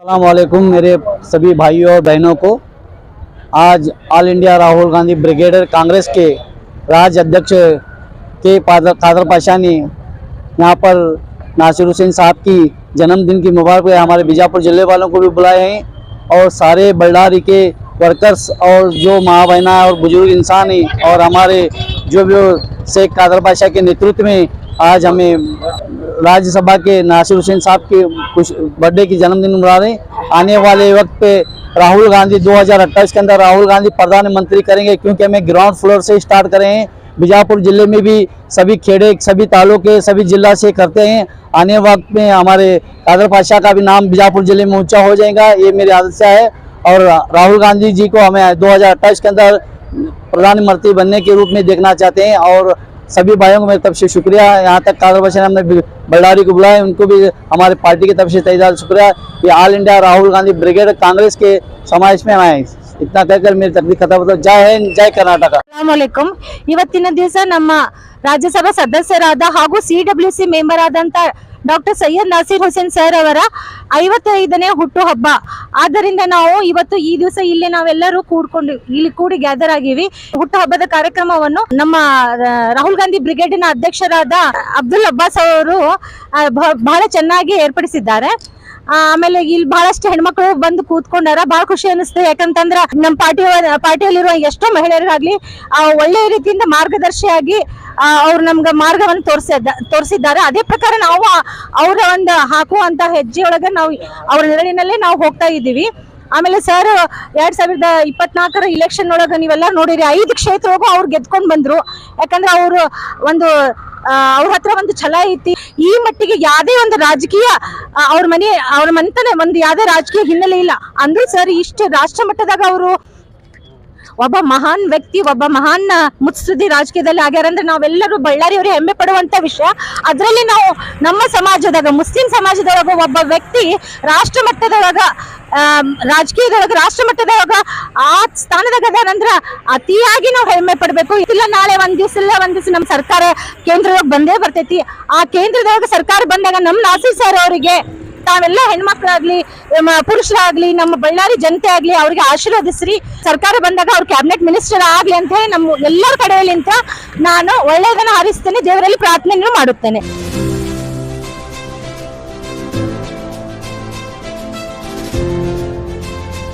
वालेकुम मेरे सभी भाइयों और बहनों को। आज all India Rahul Gandhi brigade Congress के राज्य अध्यक्ष के कादर कादर पाशा ने यहाँ पर नासिर हुसैन साहब की जन्मदिन की मुबारक है। हमारे बीजापुर ज़िले वालों को भी बुलाए हैं और सारे बल्डारी के वर्कर्स और जो माँ बहना और बुज़ुर्ग इंसान हैं और हमारे जो भी शेख कादर पाशा के नेतृत्व में आज हमें राज्यसभा के नासिर हुसैन साहब के कुछ बर्थडे की जन्मदिन मना रहे हैं। आने वाले वक्त पे राहुल गांधी 2028 के अंदर राहुल गांधी प्रधानमंत्री करेंगे क्योंकि हमें ग्राउंड फ्लोर से स्टार्ट करें हैं। बीजापुर ज़िले में भी सभी खेड़े, सभी तालुके सभी जिला से करते हैं। आने वक्त में हमारे कादर पाशाह का भी नाम बीजापुर ज़िले में ऊँचा हो जाएगा, ये मेरी आदत है। और राहुल गांधी जी को हमें 2028 के अंदर प्रधानमंत्री बनने के रूप में देखना चाहते हैं और सभी भाइयों को मेरी तरफ से शुक्रिया यहाँ तक कादर पाशा ने हमने बल्डारी को बुलाया उनको भी हमारे पार्टी की तरफ से तयदार शुक्रिया ये all India Rahul Gandhi brigade Congress के समावेश में आए इतना कहकर मेरी तकलीफ खत्म होता है। जय हिंद जय कर्नाटक ಅಲಾಮಲೈಕುಂ ಇವತ್ತಿನ ದಿವಸ ನಮ್ಮ ರಾಜ್ಯಸಭಾ ಸದಸ್ಯರಾದ ಹಾಗೂ ಸಿ ಡಬ್ಲ್ಯೂ ಸಿ ಮೆಂಬರ್ ಆದಂತ doctor Syed Naseer Hussain sir ಅವರ ಐವತ್ತೈದನೇ ಹುಟ್ಟುಹಬ್ಬ. ಆದ್ದರಿಂದ ನಾವು ಇವತ್ತು ಈ ದಿವಸ ಇಲ್ಲಿ ನಾವೆಲ್ಲರೂ ಕೂಡ್ಕೊಂಡು, ಇಲ್ಲಿ ಕೂಡಿ ಗ್ಯಾದರ್ ಆಗಿವಿ. ಹುಟ್ಟುಹಬ್ಬದ ಕಾರ್ಯಕ್ರಮವನ್ನು ನಮ್ಮ ರಾಹುಲ್ ಗಾಂಧಿ ಬ್ರಿಗೇಡಿನ ಅಧ್ಯಕ್ಷರಾದ ಅಬ್ದುಲ್ ಅಬ್ಬಾಸ್ ಅವರು ಬಹಳ ಚೆನ್ನಾಗಿ ಏರ್ಪಡಿಸಿದ್ದಾರೆ. ಆಮೇಲೆ ಇಲ್ಲಿ ಬಹಳಷ್ಟು ಹೆಣ್ಮಕ್ಳು ಬಂದು ಕೂತ್ಕೊಂಡಾರ ಬಹಳ ಖುಷಿ ಅನಿಸ್ತದೆ ಯಾಕಂತಂದ್ರ ನಮ್ಮ ಪಾರ್ಟಿ ಪಾರ್ಟಿಯಲ್ಲಿರುವ ಎಷ್ಟೋ ಮಹಿಳೆಯರಾಗ್ಲಿ ಒಳ್ಳೆಯ ರೀತಿಯಿಂದ ಮಾರ್ಗದರ್ಶಿಯಾಗಿ ಅವ್ರು ನಮ್ಗೆ ಮಾರ್ಗವನ್ನು ತೋರಿಸಿದ ತೋರಿಸಿದ್ದಾರೆ. ಅದೇ ಪ್ರಕಾರ ನಾವು ಅವರ ಒಂದು ಹಾಕುವಂತ ಹೆಜ್ಜೆಯೊಳಗೆ ನಾವು ಅವ್ರ ನೆರಳಿನಲ್ಲೇ ನಾವು ಹೋಗ್ತಾ ಇದ್ದೀವಿ. ಆಮೇಲೆ ಸರ್ ಎರಡ್ ಸಾವಿರದ ಇಪ್ಪತ್ನಾಲ್ಕರ ಇಲೆಕ್ಷನ್ ಒಳಗ ನೀವೆಲ್ಲ ನೋಡಿರಿ, ಐದು ಕ್ಷೇತ್ರವರೆಗೂ ಅವ್ರು ಗೆದ್ಕೊಂಡ್ ಬಂದ್ರು. ಯಾಕಂದ್ರೆ ಅವರು ಒಂದು ಅವ್ರ ಹತ್ರ ಒಂದು ಛಲ ಐತಿ. ಈ ಮಟ್ಟಿಗೆ ಯಾವ್ದೇ ಒಂದು ರಾಜಕೀಯ ಅವ್ರ ಮನೆ, ಅವ್ರ ಮನೆತನ ಒಂದು ಯಾವ್ದೇ ರಾಜಕೀಯ ಹಿನ್ನೆಲೆ ಇಲ್ಲ. ಅಂದ್ರೂ ಸರ್ ಇಷ್ಟು ರಾಷ್ಟ್ರ ಮಟ್ಟದಾಗ ಅವರು ಒಬ್ಬ ಮಹಾನ್ ವ್ಯಕ್ತಿ, ಒಬ್ಬ ಮಹಾನ್ ಮುತ್ಸುದ್ದಿ ರಾಜಕೀಯದಲ್ಲಿ ಆಗ್ಯಾರ ಅಂದ್ರೆ ನಾವೆಲ್ಲರೂ ಬಳ್ಳಾರಿಯವರು ಹೆಮ್ಮೆ ಪಡುವಂತ ವಿಷಯ. ಅದರಲ್ಲಿ ನಾವು ನಮ್ಮ ಸಮಾಜದಾಗ, ಮುಸ್ಲಿಂ ಸಮಾಜದೊಳಗ ಒಬ್ಬ ವ್ಯಕ್ತಿ ರಾಷ್ಟ್ರ ಮಟ್ಟದೊಳಗ ರಾಜಕೀಯದೊಳಗ ರಾಷ್ಟ್ರ ಮಟ್ಟದೊಳಗ ಆ ಸ್ಥಾನದಾಗ ಅದಾರಂದ್ರ ಅತಿಯಾಗಿ ನಾವು ಹೆಮ್ಮೆ ಪಡ್ಬೇಕು. ಇಲ್ಲ ನಾಳೆ ಒಂದ್ ದಿವ್ಸ ಇಲ್ಲ, ಒಂದ್ ದಿವ್ಸ ನಮ್ಮ ಸರ್ಕಾರ ಕೇಂದ್ರದೊಳಗೆ ಬಂದೇ ಬರ್ತೈತಿ. ಆ ಕೇಂದ್ರದೊಳಗೆ ಸರ್ಕಾರ ಬಂದಾಗ ನಮ್ಮ ನಾಸಿ ಸರ್ ಅವರಿಗೆ ತಾವೆಲ್ಲ ಹೆಣ್ಮಕ್ಳಾಗ್ಲಿ ಪುರುಷರಾಗ್ಲಿ, ನಮ್ಮ ಬಳ್ಳಾರಿ ಜನತೆ ಆಗ್ಲಿ ಅವ್ರಿಗೆ ಆಶೀರ್ವದಿಸ್ರಿ. ಸರ್ಕಾರ ಬಂದಾಗ ಅವ್ರ ಕ್ಯಾಬಿನೆಟ್ ಮಿನಿಸ್ಟರ್ ಆಗ್ಲಿ ಅಂತ ಹೇಳಿ ನಮ್ಮ ಎಲ್ಲರ ಕಡೆಯಲ್ಲಿಂತ ನಾನು ಒಳ್ಳೆಯದನ್ನ ಹಾರಿಸ್ತೇನೆ, ದೇವರಲ್ಲಿ ಪ್ರಾರ್ಥನೆಯನ್ನು ಮಾಡುತ್ತೇನೆ.